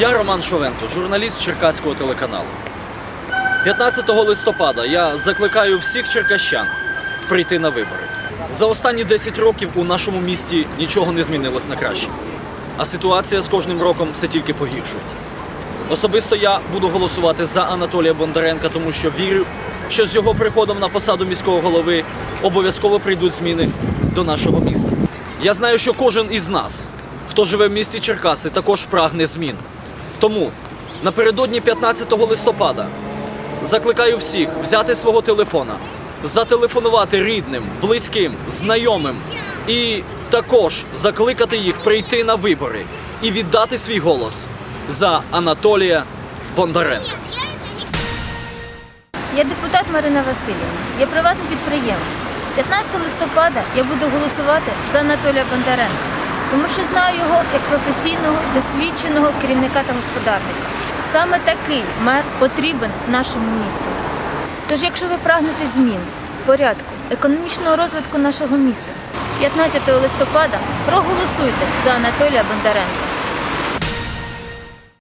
Я Роман Шовенко, журналіст Черкаського телеканалу. 15 листопада я закликаю всіх черкащан прийти на вибори. За останні 10 років у нашому місті нічого не змінилось на краще. А ситуація з кожним роком все тільки погіршується. Особисто я буду голосувати за Анатолія Бондаренка, тому що вірю, що з його приходом на посаду міського голови обов'язково прийдуть зміни до нашого міста. Я знаю, що кожен із нас, хто живе в місті Черкаси, також прагне змін. Тому напередодні 15 листопада закликаю всіх взяти свого телефона, зателефонувати рідним, близьким, знайомим і також закликати їх прийти на вибори і віддати свій голос за Анатолія Бондаренка. Я депутат Марина Васильівна, я приватний підприємець. 15 листопада я буду голосувати за Анатолія Бондаренка, тому що знаю його як професійного, досвідченого керівника та господарника. Саме такий мер потрібен нашому місту. Тож, якщо ви прагнете змін, порядку, економічного розвитку нашого міста, 15 листопада проголосуйте за Анатолія Бондаренка.